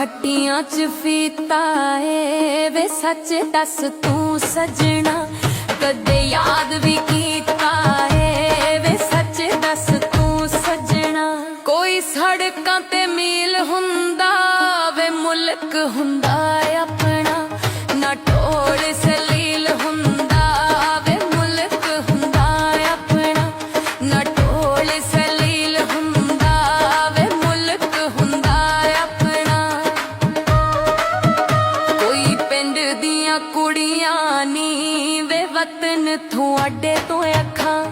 ਹੱਟੀਆਂ ਚ ਫੀਤਾ ਏ। ਵੇ ਸੱਚ ਦੱਸ ਤੂੰ ਸਜਣਾ, ਕਦੇ ਯਾਦ ਵੀ ਕੀਤਾ ਏ। ਵੇ ਸੱਚ ਦੱਸ ਤੂੰ ਸਜਣਾ, ਕੋਈ ਸੜਕਾਂ ਤੇ ਮੀਲ ਹੁੰਦਾ। ਵੇ ਮੁਲਕ ਹੁੰਦਾ ਆਪਣਾ, ਨਾ ਟੋੜ ਕੁੜੀਆਂ ਨੀ ਵੇ ਵਤਨ ਤੁਹਾਡੇ ਤੋਂ ਅੱਖਾਂ